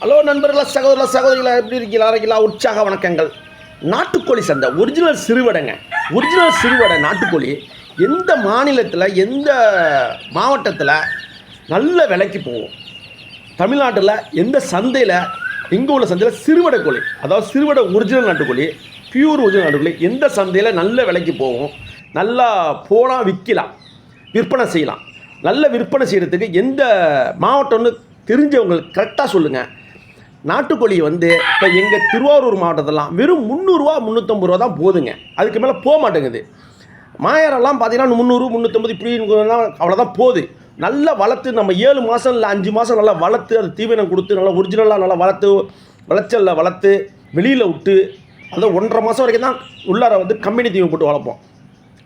Hello நண்பர்களா சகோதர சகோதரிகளா எப்படி இருக்கீங்களா இருக்கீங்களா? உற்சாக வணக்கங்கள். நாட்டுக்கோழி சந்தை ஒரிஜினல் சிறுவடைங்க. ஒரிஜினல் சிறுவடை நாட்டுக்கோழி எந்த மாநிலத்தில் எந்த மாவட்டத்தில் நல்ல விலைக்கு போகும்? தமிழ்நாட்டில் எந்த சந்தையில் இங்கே உள்ள சந்தையில் சிறுவடை கோழி அதாவது சிறுவடை ஒரிஜினல் நாட்டுக்கோழி பியூர் ஒரிஜினல் நாட்டுக்கோழி எந்த சந்தையில் நல்ல விலைக்கு போகும்? நல்லா போனால் விற்கலாம் விற்பனை செய்யலாம். நல்ல விற்பனை செய்கிறதுக்கு எந்த மாவட்டம்னு தெரிஞ்சவங்களுக்கு கரெக்டாக சொல்லுங்கள் நாட்டுக்கோழி வந்து இப்போ எங்கள் திருவாரூர் மாவட்டத்திலாம் வெறும் முந்நூறுரூவா முந்நூற்றம்பது ரூபா தான் போதுங்க அதுக்கு மேலே போக மாட்டேங்குது. மாயரெல்லாம் பார்த்தீங்கன்னா முந்நூறு முந்நூற்றம்பது இப்படி அவ்வளோதான் போகுது. நல்லா வளர்த்து நம்ம ஏழு மாதம் இல்லை அஞ்சு மாதம் நல்லா வளர்த்து அது தீவனம் கொடுத்து நல்லா ஒரிஜினலாக நல்லா வளர்த்து விளைச்சலில் வளர்த்து வெளியில் விட்டு அதை ஒன்றரை மாதம் வரைக்கும் தான் உள்ளார வந்து கம்பெனி தீவனம் போட்டு வளர்ப்போம்.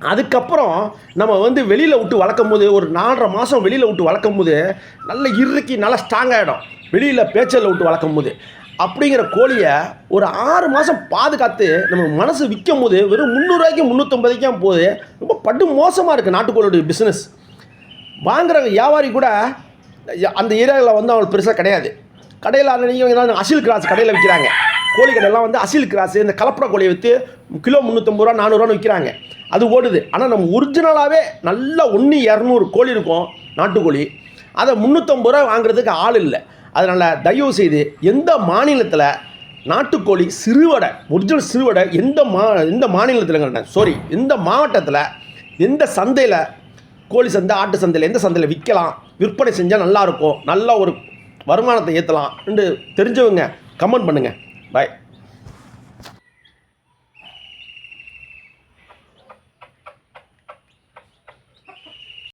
அதுக்கப்புறம் நம்ம வந்து வெளியில் விட்டு வளர்க்கும் போது ஒரு நாலரை மாதம் வெளியில் விட்டு வளர்க்கும் போது நல்ல இறுக்கி நல்லா ஸ்ட்ராங் ஆகிடும் வெளியில் பேச்சலில் விட்டு வளர்க்கும் போது அப்படிங்கிற கோழியை ஒரு ஆறு மாதம் பாதுகாத்து நம்ம மனசு விற்கும் போது வெறும் முந்நூறுரூவாய்க்கு முந்நூற்றம்பதுக்கும் போது ரொம்ப படு மோசமாக இருக்குது நாட்டுக்கோழியோட பிஸ்னஸ் வாங்குகிற வியாபாரி கூட அந்த ஏரியாவில் வந்து அவங்களுக்கு பெருசாக கிடையாது. கடையில் நீங்கள் அசில் கிராஸ் கடையில் விற்கிறாங்க கோழி கடையெல்லாம் வந்து அசில் கிராஸ் இந்த கலப்பட கோழியை விற்று கிலோ முந்நூற்றம்பது ரூபா நானூறுரூவான்னு விற்கிறாங்க அது ஓடுது. ஆனால் நம்ம ஒரிஜினலாகவே நல்லா ஒன்று இரநூறு கோழி இருக்கும் நாட்டுக்கோழி. அதை முந்நூற்றம்பது ரூபா வாங்குறதுக்கு ஆள் இல்லை. அதனால் தயவு செய்து எந்த மாநிலத்தில் நாட்டுக்கோழி சிறுவடை ஒரிஜினல் சிறுவடை எந்த மா எந்த மாநிலத்தில் சாரி எந்த மாவட்டத்தில் எந்த சந்தையில் கோழி சந்தை ஆட்டு சந்தையில் எந்த சந்தையில் விற்கலாம் விற்பனை செஞ்சால் நல்லாயிருக்கும் நல்ல ஒரு வருமானத்தை ஏற்றலாம் என்று தெரிஞ்சவங்க கமெண்ட் பண்ணுங்கள் பாய்